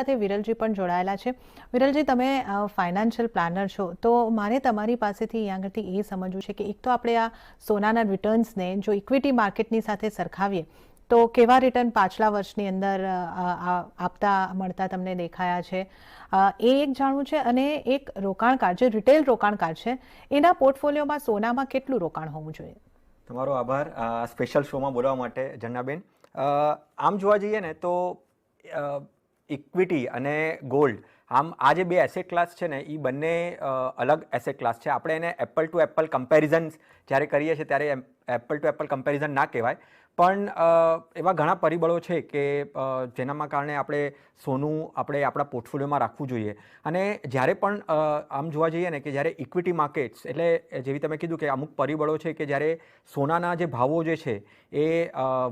સાથે વિરલજી પણ જોડાયેલા છે. વિરલજી, તમે ફાઇનાન્શિયલ પ્લાનર છો. તો મારે તમારી પાસેથી અહીંયા આગળથી એ સમજવું છે કે એક તો આપણે આ સોનાના રિટર્ન્સને જો ઇક્વિટી માર્કેટની સાથે સરખાવીએ, તો કેવા રિટર્ન પાછલા વર્ષની અંદર આપતા, મળતા તમને દેખાયા છે? એ એક જાણવું છે અને એક રોકાણકાર, જે રિટેલ રોકાણકાર છે, એના પોર્ટફોલિયોમાં સોનામાં કેટલું રોકાણ હોવું જોઈએ? તમારો આભાર. સ્પેશિયલ શોમાં બોલવા માટે, જન્નાબેન. આમ જોવા જઈએ ને તો ઇક્વિટી અને ગોલ્ડ આમ આ જે બે એસેટ ક્લાસ છે ને એ બંને અલગ એસેટ ક્લાસ છે. આપણે એને એપલ ટુ એપલ કમ્પેરિઝન્સ જ્યારે કરીએ છીએ ત્યારે એપલ ટુ એપલ કમ્પેરિઝન ના કહેવાય. પણ એવા ઘણા પરિબળો છે કે જેનામાં કારણે આપણે સોનું આપણે આપણા પોર્ટફોલિયોમાં રાખવું જોઈએ. અને જ્યારે પણ આમ જોવા જઈએ ને કે જ્યારે ઇક્વિટી માર્કેટ્સ એટલે જેવી તમે કીધું કે અમુક પરિબળો છે કે જ્યારે સોનાના જે ભાવો જે છે એ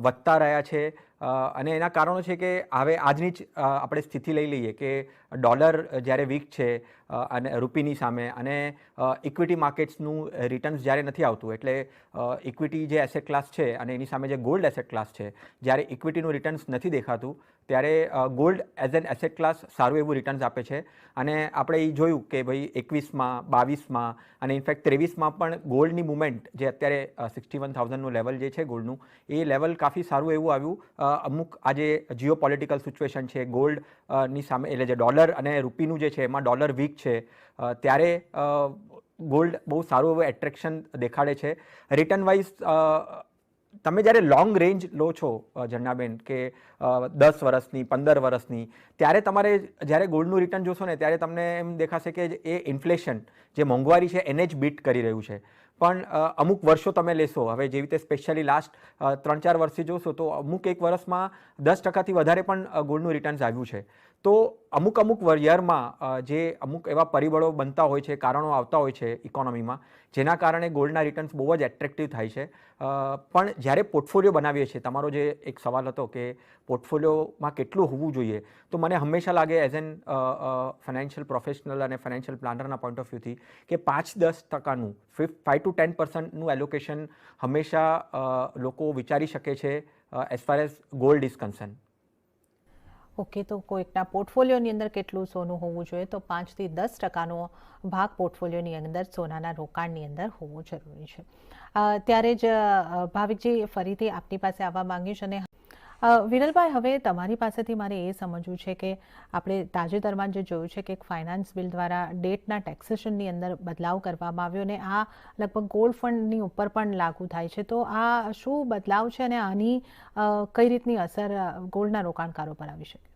વધતા રહ્યા છે અને એના કારણો છે કે હવે આજની જ આપણે સ્થિતિ લઈ લઈએ કે ડોલર જ્યારે વીક છે અને રૂપીની સામે અને ઇક્વિટી માર્કેટ્સનું રિટર્ન્સ જ્યારે નથી આવતું, એટલે ઇક્વિટી જે એસેટ ક્લાસ છે અને એની સામે જે ગોલ્ડ એસેટ ક્લાસ છે, જ્યારે ઇક્વિટીનું રિટર્ન્સ નથી દેખાતું ત્યારે gold as an asset class સારું એવું રિટર્ન્સ આપે છે. અને આપણે એ જોયું કે ભાઈ એકવીસમાં, બાવીસમાં અને ઇનફેક્ટ ત્રેવીસમાં પણ ગોલ્ડની મુવમેન્ટ જે અત્યારે સિક્સટી વન થાઉઝન્ડનું લેવલ જે છે ગોલ્ડનું એ લેવલ કાફી સારું એવું આવ્યું. અમુક આજે જીઓ પોલિટિકલ સિચ્યુએશન છે ગોલ્ડની સામે એટલે જે ડોલર અને રૂપીનું જે છે એમાં ડોલર વીક છે. ત્યારે ગોલ્ડ બહુ સારું એવું એટ્રેક્શન દેખાડે છે. રિટર્ન વાઇઝ તમે જ્યારે લોંગ રેન્જ લો છો ઝરણાબેન, કે દસ વર્ષની, પંદર વર્ષની, ત્યારે તમારે જ્યારે ગોલ્ડનું રિટર્ન જોશો ને, ત્યારે તમને એમ દેખાશે કે એ ઇન્ફ્લેશન જે મોંઘવારી છે, એને જ બીટ કરી રહ્યું છે. પણ અમુક વર્ષો તમે લેશો. હવે જેવી રીતે સ્પેશિયલી લાસ્ટ ત્રણ ચાર વર્ષથી જોશો તો અમુક એક વર્ષમાં દસ ટકાથી વધારે પણ ગોલ્ડનું રિટર્ન્સ આવ્યું છે. તો અમુક અમુક યરમાં જે અમુક એવા પરિબળો બનતા હોય છે, કારણો આવતા હોય છે ઇકોનોમીમાં જેના કારણે ગોલ્ડના રિટર્ન્સ બહુ જ એટ્રેક્ટિવ થાય છે. પણ જ્યારે પોર્ટફોલિયો બનાવીએ છીએ, તમારો જે એક સવાલ હતો કે પોર્ટફોલિયોમાં કેટલું હોવું જોઈએ, તો મને હંમેશા લાગે એઝ એન ફાઇનાન્શિયલ પ્રોફેશનલ અને ફાઇનાન્શિયલ પ્લાનરના પોઈન્ટ ઓફ વ્યૂથી કે પાંચ દસ ટકાનું ફાઇવ ટુ ટેન પર્સન્ટનું એલોકેશન હંમેશા લોકો વિચારી શકે છે as far as gold is concern okay, તો કોઈકના પોર્ટફોલિયોની અંદર કેટલું સોનું હોવું જોઈએ? તો પાંચથી દસ ટકાનો ભાગ પોર્ટફોલિયોની અંદર સોનાના રોકાણની અંદર હોવો જરૂરી છે. ત્યારે જ ભાવિકજી, ફરીથી આપની પાસે આવવા માંગીશ અને વિરલભાઈ, હવે તમારી પાસેથી મારે એ સમજવું છે કે આપણે તાજેતરમાં જે જોયું છે કે એક ફાઇનાન્સ બિલ દ્વારા ડેટના ટેક્સેશનની અંદર બદલાવ કરવામાં આવ્યો અને આ લગભગ ગોલ્ડ ફંડની ઉપર પણ લાગુ થાય છે. તો આ શું બદલાવ છે અને આની કઈ રીતની અસર ગોલ્ડના રોકાણકારો પર આવી શકે?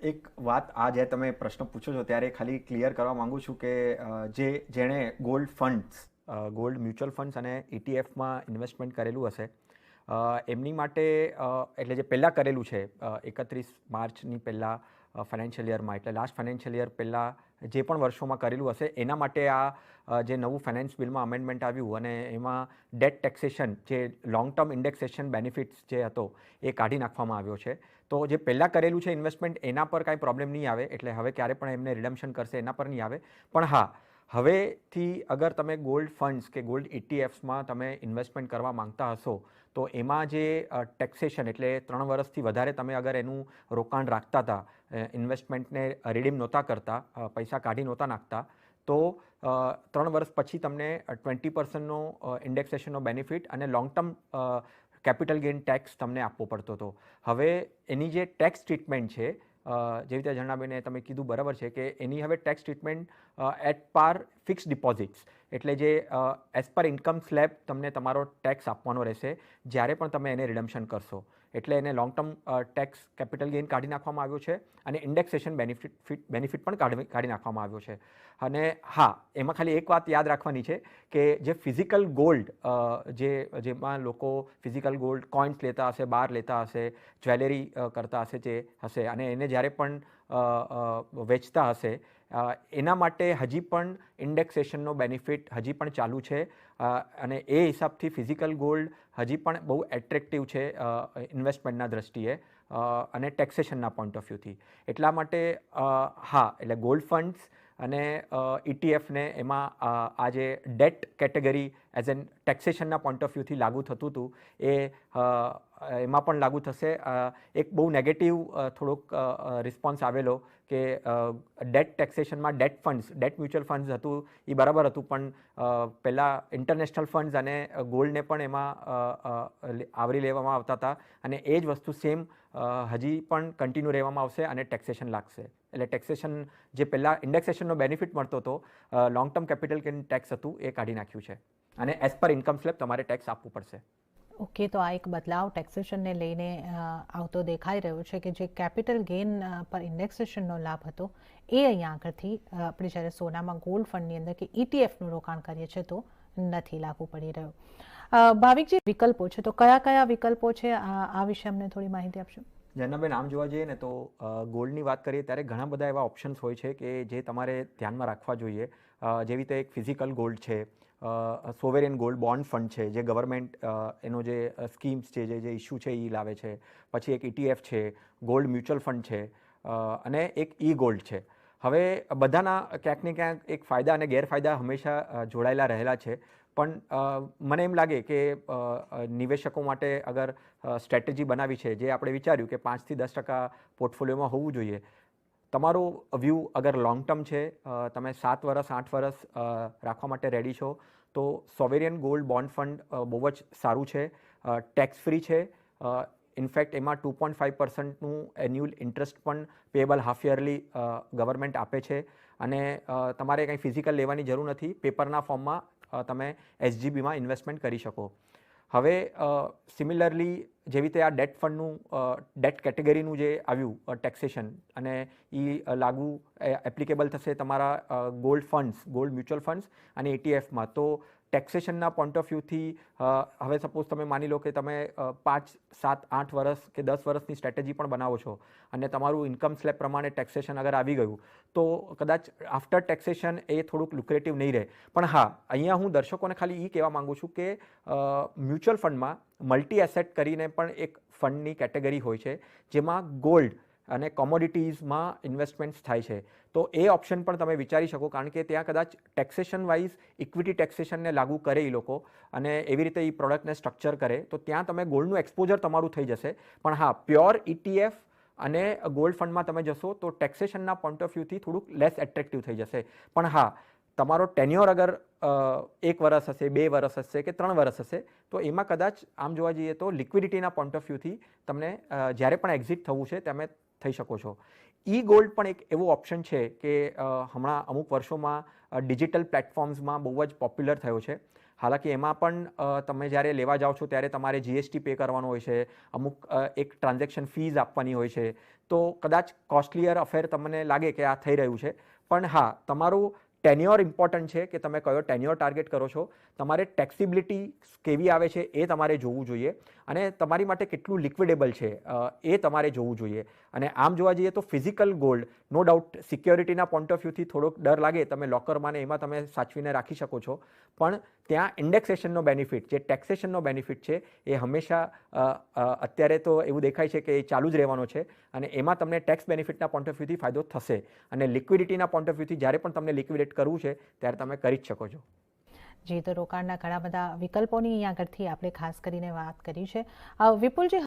એક વાત આ જે તમે પ્રશ્ન પૂછો છો ત્યારે ખાલી ક્લિયર કરવા માંગુ છું કે જે, જેણે gold funds gold mutual funds અને ઇટીએફમાં ઇન્વેસ્ટમેન્ટ કરેલું હશે એમની માટે એટલે જે પહેલાં કરેલું છે એકત્રીસ માર્ચની પહેલાં ફાઇનાન્શિયલ યરમાં એટલે લાસ્ટ ફાઇનાન્શિયલ યર પહેલાં જે પણ વર્ષોમાં કરેલું હશે, એના માટે આ જે નવું ફાઇનાન્સ બિલમાં અમેન્ડમેન્ટ આવ્યું અને એમાં ડેટ ટેક્સેશન જે લોંગ ટર્મ ઇન્ડેક્સેશન બેનિફિટ્સ જે હતો, એ કાઢી નાખવામાં આવ્યો છે. તો જે પહેલાં કરેલું છે ઇન્વેસ્ટમેન્ટ એના પર કાંઈ પ્રોબ્લેમ નહીં આવે, એટલે હવે ક્યારે પણ એમને રિડમ્શન કરશે એના પર નહીં આવે. પણ હા હવેથી અગર તમે ગોલ્ડ ફંડ્સ કે ગોલ્ડ ઇટીએફ્સમાં તમે ઇન્વેસ્ટમેન્ટ કરવા માંગતા હશો, તો એમાં જે ટેક્સેશન એટલે ત્રણ વર્ષથી વધારે તમે અગર એનું રોકાણ રાખતા હતા ઇન્વેસ્ટમેન્ટને રિડીમ નહોતા કરતા પૈસા કાઢી નહોતા નાખતા, તો ત્રણ વર્ષ પછી તમને ટ્વેન્ટી પર્સન્ટનો ઇન્ડેક્સેશનનો બેનિફિટ અને long term capital gain tax તમને આપવો પડતો હતો. હવે એની જે ટેક્સ ટ્રીટમેન્ટ છે જેવી રીતે જણાબેને તમે કીધું બરાબર છે કે એની હવે tax treatment at par fix deposits એટલે જે એઝ પર ઇન્કમ સ્લેબ તમને તમારો ટેક્સ આપવાનો રહેશે, જ્યારે પણ તમે એને રિડમ્શન કરશો. એટલે એને long term tax capital gain કાઢી નાખવામાં આવ્યો છે અને ઇન્ડેક્સેશન બેનિફિટ બેનિફિટ પણ કાઢી કાઢી નાખવામાં આવ્યો છે. અને હા, એમાં ખાલી એક વાત યાદ રાખવાની છે કે જે ફિઝિકલ ગોલ્ડ જે, જેમાં લોકો ફિઝિકલ ગોલ્ડ કોઇન્સ લેતા હશે, બાર લેતા હશે જ્વેલરી કરતા હશે, જે હશે અને એને જ્યારે પણ વેચતા હશે એના માટે હજી પણ ઇન્ડેક્સેશનનો બેનિફિટ હજી પણ ચાલુ છે. અને એ હિસાબથી ફિઝિકલ ગોલ્ડ હજી પણ બહુ એટ્રેક્ટિવ છે ઇન્વેસ્ટમેન્ટના દ્રષ્ટિએ અને ટેક્સેશનના પોઈન્ટ ઓફ વ્યૂથી એટલા માટે હા એટલે ગોલ્ડ ફંડ્સ અને ઇટીએફને એમાં અ, આ જે ડેટ કેટેગરી એઝ એન ટેક્સેશનના પોઈન્ટ ઓફ વ્યૂથી લાગુ થતું હતું, એ એમાં પણ લાગુ થશે. એક બહુ નેગેટિવ થોડોક રિસ્પોન્સ આવેલો કે debt ટેક્સેશનમાં debt funds debt mutual funds હતું એ બરાબર હતું, પણ પહેલાં ઇન્ટરનેશનલ ફંડ્સ અને ગોલ્ડને પણ એમાં આવરી લેવામાં આવતા હતા. અને એ જ વસ્તુ સેમ હજી પણ કન્ટિન્યુ રહેવામાં આવશે અને ટેક્સેશન લાગશે. એટલે ટેક્સેશન જે પહેલાં ઇન્ડેક્સેશનનો બેનિફિટ મળતો હતો long term capital gain tax હતું, એ કાઢી નાખ્યું છે. અને એઝ પર ઇન્કમ સ્લેબ તમારે ટેક્સ આપવું પડશે. ઓકે તો આ એક બદલાવ ટેક્સેશનને લઈને આવતો દેખાઈ રહ્યો છે કે જે કેપિટલ ગેઇન પર ઇન્ડેક્સેશનનો લાભ હતો એ અહીંયા આગળથી આપણે જ્યારે સોનામાં ગોલ્ડ ફંડની અંદર કે ઇટીએફનું રોકાણ કરીએ છીએ તો નથી લાગુ પડી રહ્યો. ભાવિકજી વિકલ્પો છે તો કયા કયા વિકલ્પો છે? આ આ વિશે અમને થોડી માહિતી આપશો? જન્નાબેન આમ જોવા જઈએ ને તો ગોલ્ડની વાત કરીએ ત્યારે ઘણા બધા એવા ઓપ્શન્સ હોય છે કે જે તમારે ધ્યાનમાં રાખવા જોઈએ. જેવી રીતે એક ફિઝિકલ ગોલ્ડ છે સોવેરિયન ગોલ્ડ બોન્ડ ફંડ છે, જે ગવર્મેન્ટ એનો જે સ્કીમ્સ છે, જે જે ઇસ્યુ છે એ લાવે છે. પછી એક ઇટીએફ છે ગોલ્ડ મ્યુચ્યુઅલ ફંડ છે અને એક ઈ ગોલ્ડ છે. હવે બધાના ક્યાંક ને ક્યાંક એક ફાયદા અને ગેરફાયદા હંમેશા જોડાયેલા રહેલા છે. પણ મને એમ લાગે કે નિવેશકો માટે અગર સ્ટ્રેટેજી બનાવી છે, જે આપણે વિચાર્યું કે પાંચથી દસ ટકા પોર્ટફોલિયોમાં હોવું જોઈએ તમારો વ્યૂ અગર લોંગ ટર્મ છે તમે સાત વર્ષ આઠ વર્ષ રાખવા માટે રેડી છો, તો સોવેરિયન ગોલ્ડ બોન્ડ ફંડ બહુ જ સારું છે. ટેક્સ ફ્રી છે. ઇનફેક્ટ એમાં ટુ પોઈન્ટ ફાઇવ પર્સન્ટનું એન્યુઅલ ઇન્ટરેસ્ટ પણ પેએબલ હાફ યરલી ગવર્મેન્ટ આપે છે. અને તમારે કંઈ ફિઝિકલ લેવાની જરૂર નથી. પેપરના ફોર્મમાં તમે એસજીબીમાં ઇન્વેસ્ટમેન્ટ કરી શકો. હવે સિમિલરલી જેવી રીતે આ ડેટ ફંડનું ડેટ કેટેગરીનું જે આવ્યું ટેક્સેશન અને એ લાગુ એપ્લિકેબલ થશે તમારા gold funds gold mutual funds અને એટીએફમાં તો ટેક્સેશનના પોઈન્ટ ઓફ વ્યૂથી હવે સપોઝ તમે માની લો કે તમે પાંચ, સાત, આઠ વર્ષ કે દસ વર્ષની સ્ટ્રેટેજી પણ બનાવો છો અને તમારું ઇન્કમ સ્લેબ પ્રમાણે ટેક્સેશન અગર આવી ગયું, તો કદાચ આફ્ટર ટેક્સેશન એ થોડુંક લુક્રેટિવ નહીં રહે. પણ હા, અહીંયા હું દર્શકોને ખાલી એ કહેવા માંગુ છું કે મ્યુચ્યુઅલ ફંડમાં મલ્ટી એસેટ કરીને પણ એક ફંડની કેટેગરી હોય છે, જેમાં ગોલ્ડ અને કોમોડિટીઝમાં ઇન્વેસ્ટમેન્ટ્સ થાય છે. તો એ ઓપ્શન પણ તમે વિચારી શકો, કારણ કે ત્યાં કદાચ ટેક્સેશન વાઇઝ ઇક્વિટી ટેક્સેશનને લાગુ કરે એ લોકો અને એવી રીતે એ પ્રોડક્ટને સ્ટ્રક્ચર કરે, તો ત્યાં તમે ગોલ્ડનું એક્સપોઝર તમારું થઈ જશે. પણ હા પ્યોર ઇટીએફ અને ગોલ્ડ ફંડમાં તમે જશો તો ટેક્સેશનના પોઈન્ટ ઓફ વ્યૂથી થોડુંક લેસ એટ્રેક્ટિવ થઈ જશે. પણ હા, તમારો ટેન્યોર અગર એક વર્ષ હશે, બે વર્ષ હશે કે ત્રણ વર્ષ હશે, તો એમાં કદાચ આમ જોવા જઈએ તો લિક્વિડિટીના પોઈન્ટ ઓફ વ્યૂથી તમને જ્યારે પણ એક્ઝિટ થવું છે, તમે થઈ શકો છો. ઈ ગોલ્ડ પણ એક એવો ઓપ્શન છે કે હમણાં અમુક વર્ષોમાં ડિજિટલ પ્લેટફોર્મ્સમાં બહુ જ પોપ્યુલર થયો છે. હાલાકી એમાં પણ તમે જ્યારે લેવા જાઓ છો ત્યારે તમારે જીએસટી પે કરવાનો હોય છે, અમુક એક ટ્રાન્ઝેક્શન ફીઝ આપવાની હોય છે. તો કદાચ કોસ્ટલીયર અફેર તમને લાગે કે આ થઈ રહ્યું છે. પણ હા, તમારું ટેન્યોર ઇમ્પોર્ટન્ટ છે કે તમે કયો ટેન્યોર ટાર્ગેટ કરો છો. તમારે ટેક્સિબિલિટી કેવી આવે છે એ તમારે જોવું જોઈએ અને તમારી માટે કેટલું લિક્વિડેબલ છે એ તમારે જોવું જોઈએ. અને આમ જોવા જઈએ તો ફિઝિકલ ગોલ્ડ નો ડાઉટ સિક્યોરિટીના પોઈન્ટ ઓફ વ્યૂથી થોડોક ડર લાગે, તમે લોકરમાં ને એમાં તમે સાચવીને રાખી શકો છો. પણ ત્યાં ઇન્ડેક્સેશનનો બેનિફિટ જે ટેક્સેશનનો બેનિફિટ છે, એ હંમેશા અત્યારે તો એવું દેખાય છે કે એ ચાલુ જ રહેવાનો છે અને એમાં તમને ટેક્સ બેનિફિટના પોઈન્ટ ઓફ વ્યૂથી ફાયદો થશે. અને લિક્વિડિટીના પોઈન્ટ ઓફ વ્યૂથી જ્યારે પણ તમને લિક્વિડેટ કરવું છે, ત્યારે તમે કરી જ શકો છો. જી તો રોકાણના ઘણા બધા વિકલ્પોની અહીંયા આગળથી આપણે ખાસ કરીને વાત કરી છે. વિપુલજી